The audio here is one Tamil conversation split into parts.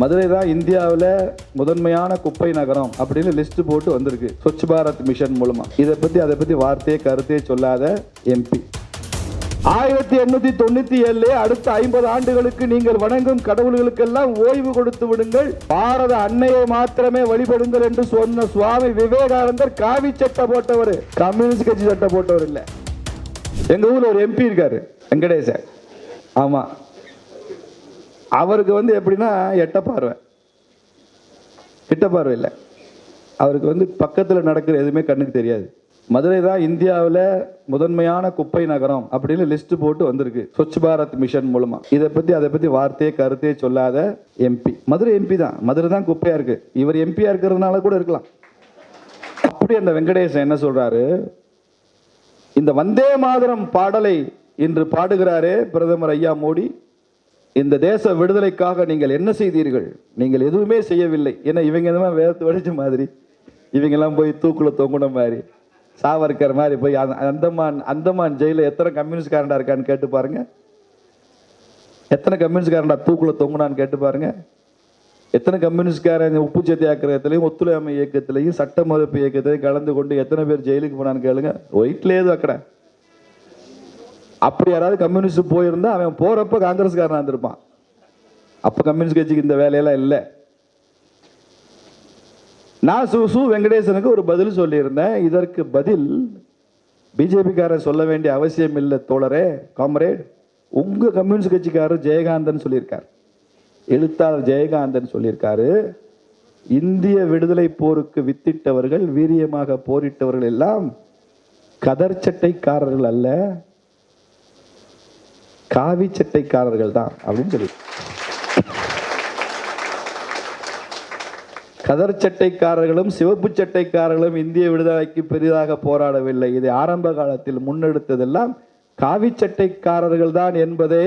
மதுரை தான் இந்தியாவில் முதன்மையான குப்பை நகரம் அப்படின்னு லிஸ்ட் போட்டு வந்திருக்கு. ஸ்வச் பாரத் மிஷன் மூலமா. இதை பத்தி அதை பத்தி வார்த்தையே கருத்தே சொல்லாத எம்பி ஆயிரத்தி எண்ணூத்தி தொண்ணூத்தி ஏழு அடுத்த ஐம்பது ஆண்டுகளுக்கு நீங்கள் வணங்கும் கடவுள்களுக்கெல்லாம் ஓய்வு கொடுத்து விடுங்கள். பாரத அன்னையை மாத்திரமே வழிபடுங்கள் என்று சொன்ன சுவாமி விவேகானந்தர் காவி சட்டை போட்டவர். கம்யூனிஸ்ட் கட்சி சட்டை போட்டவர் இல்லை. எங்க ஊர்ல ஒரு எம்பி இருக்காரு. வெங்கடேசன். ஆமா. அவருக்கு வந்து எப்படின்னா எட்ட பார்வை. கிட்ட பார்வை இல்லை. அவருக்கு வந்து பக்கத்தில் நடக்கிற எதுவுமே கண்ணுக்கு தெரியாது. மதுரை தான் இந்தியாவில் முதன்மையான குப்பை நகரம் அப்படின்னு லிஸ்ட் போட்டு வந்திருக்கு. ஸ்வச் பாரத் மிஷன் மூலமா. இதை பத்தி அதை பத்தி வார்த்தையே கருத்தே சொல்லாத எம்பி மதுரை எம்பி தான். மதுரை தான் குப்பையா இருக்கு. இவர் எம்பியா இருக்கிறதுனால கூட இருக்கலாம். அப்படி அந்த வெங்கடேசன் என்ன சொல்றாரு? இந்த வந்தே மாதரம் பாடலை இன்று பாடுகிறாரே பிரதமர் ஐயா மோடி. இந்த தேச விடுதலைக்காக நீங்கள் என்ன செய்தீர்கள்? நீங்கள் எதுவுமே செய்யவில்லை. ஏன்னா இவங்க எதுவும் வேர்த்து வடிச்ச மாதிரி. இவங்கெல்லாம் போய் தூக்குல தொங்குன மாதிரி. சாவர்கர் மாதிரி போய் அந்த- அந்தமான் அந்தமான் ஜெயிலில் எத்தனை கம்யூனிஸ்ட்காரண்டா இருக்கான்னு கேட்டு பாருங்க. எத்தனை கம்யூனிஸ்ட்காரண்டா தூக்குல தொங்குனான்னு கேட்டு பாருங்க. எத்தனை கம்யூனிஸ்ட்காரன் உப்பு சத்தியாகிரகத்திலையும் ஒத்துழையாமை இயக்கத்திலையும் சட்ட மறுப்பு இயக்கத்திலையும் கலந்து கொண்டு எத்தனை பேர் ஜெயிலுக்கு போனான்னு கேளுங்க. ஒயிட்லேயே அக்கடை. அப்படி யாராவது கம்யூனிஸ்ட் போயிருந்தா அவன் போறப்ப காங்கிரஸ்காரனா இருந்திருப்பான். அப்ப கம்யூனிஸ்ட் கட்சிக்கு இந்த வேலையெல்லாம் இல்லை. நான் சு சு வெங்கடேசனுக்கு ஒரு பதில் சொல்லியிருந்தேன். இதற்கு பதில் பிஜேபிக்காரன் சொல்ல வேண்டிய அவசியம் இல்லை தோழரே காம்ரேட். உங்க கம்யூனிஸ்ட் கட்சிக்காரர் ஜெயகாந்தன் சொல்லியிருக்கார். எழுத்தாளர் ஜெயகாந்தன் சொல்லியிருக்காரு. இந்திய விடுதலை போருக்கு வித்திட்டவர்கள் வீரியமாக போரிட்டவர்கள் எல்லாம் கதர் சட்டைக்காரர்கள் அல்ல. காவி சட்டைக்காரர்கள் தான் அப்படின்னு சொல்லி. கதர் சட்டைக்காரர்களும் சிவப்பு சட்டைக்காரர்களும் இந்திய விடுதலைக்கு பெரிதாக போராடவில்லை. இதை ஆரம்ப காலத்தில் முன்னெடுத்ததெல்லாம் காவி சட்டைக்காரர்கள் தான் என்பதை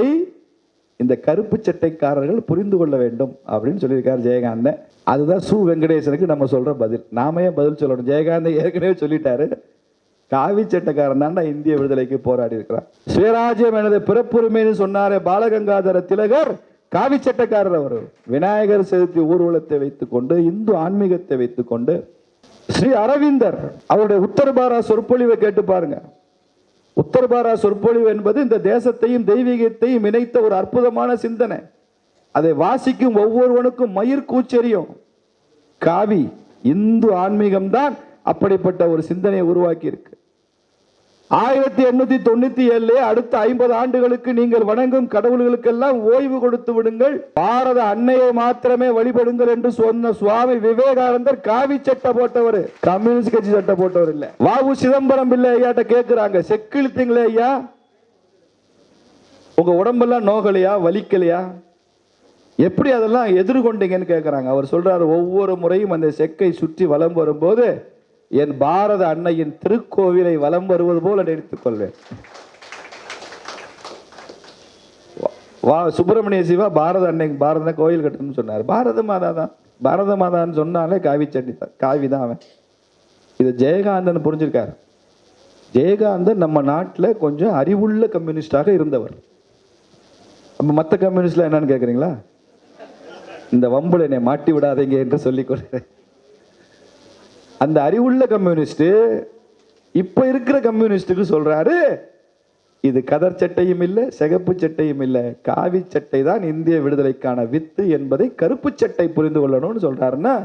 இந்த கருப்பு சட்டைக்காரர்கள் புரிந்து கொள்ள வேண்டும் அப்படின்னு சொல்லியிருக்கார் ஜெயகாந்தன். அதுதான் சு வெங்கடேசனுக்கு நம்ம சொல்ற பதில். நாமே பதில் சொல்லணும்? ஜெயகாந்தன் ஏற்கனவே சொல்லிட்டாரு. காவி சட்டக்காரன் தாண்டா இந்திய விடுதலைக்கு போராடி இருக்கிறான். சுயராஜ்யம் எனது பிறப்புரிமைன்னு சொன்னாரே பாலகங்காதர திலகர். காவி சட்டக்காரர் அவர். விநாயகர் சதுர்த்தி ஊர்வலத்தை வைத்துக்கொண்டு இந்து ஆன்மீகத்தை வைத்துக்கொண்டு ஸ்ரீ அரவிந்தர் அவருடைய உத்தரபாரா சொற்பொழிவை கேட்டு பாருங்க. உத்தரபாரா சொற்பொழிவு என்பது இந்த தேசத்தையும் தெய்வீகத்தையும் இணைத்த ஒரு அற்புதமான சிந்தனை. அதை வாசிக்கும் ஒவ்வொருவனுக்கும் மயிர் கூச்சரியும் காவி இந்து ஆன்மீகம் தான் அப்படிப்பட்ட ஒரு சிந்தனையை உருவாக்கி இருக்கு ஆயிரத்தி எண்ணூத்தி தொண்ணூத்தி ஏழு அடுத்த ஐம்பது ஆண்டுகளுக்கு நீங்கள் வணங்கும் கடவுள்களுக்கெல்லாம் ஓய்வு கொடுத்து விடுங்கள். பாரத அன்னையை மாத்திரமே வழிபடுங்கள் என்று சொன்ன சுவாமி விவேகானந்தர் காவி சட்டை போட்டவர். கம்யூனிஸ்ட் கட்சி சட்டை போட்டவர் இல்ல. வாவு சிதம்பரம் பிள்ளை ஐயாட்ட கேக்குறாங்க. செக்கிழுத்தீங்களே ஐயா? உங்க உடம்பெல்லாம் நோகலையா? வலிக்கலையா? எப்படி அதெல்லாம் எதிர்கொண்டீங்கன்னு கேட்குறாங்க அவர் சொல்றாரு ஒவ்வொரு முறையும் அந்த செக்கை சுற்றி வலம் வரும்போது என் பாரத அன்னையின் திருக்கோவிலை வலம் வருவது போல நினைத்துக் கொள்வேன். வா- வா சுப்பிரமணிய சிவா பாரத அன்னைக்கு பாரத கோயில் கட்டணும்னு சொன்னார். பாரத மாதா தான். பாரத மாதான்னு சொன்னாலே காவி சட்டி தான் காவி தான் அவன். இது ஜெயகாந்தன் புரிஞ்சிருக்காரு. ஜெயகாந்தன் நம்ம நாட்டில் கொஞ்சம் அறிவுள்ள கம்யூனிஸ்டாக இருந்தவர். அப்போ மற்ற கம்யூனிஸ்ட்லாம் என்னன்னு கேட்குறீங்களா இந்த வம்புல என்னை மாட்டி விடாதீங்க என்று சொல்லிக் கொள்கிறேன் அந்த அறிவுள்ள கம்யூனிஸ்ட் இப்ப இருக்கிற கம்யூனிஸ்டுக்கு சொல்றாரு இது கதர் சட்டையும் இல்லை சிகப்பு சட்டையும் இல்லை காவி சட்டை தான் இந்திய விடுதலைக்கான வித்து என்பதை கருப்பு சட்டை புரிந்து கொள்ளணும்னு சொல்றாருன்னா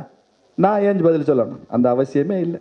நான் ஏன் பதில் சொல்லணும்? அந்த அவசியமே இல்லை.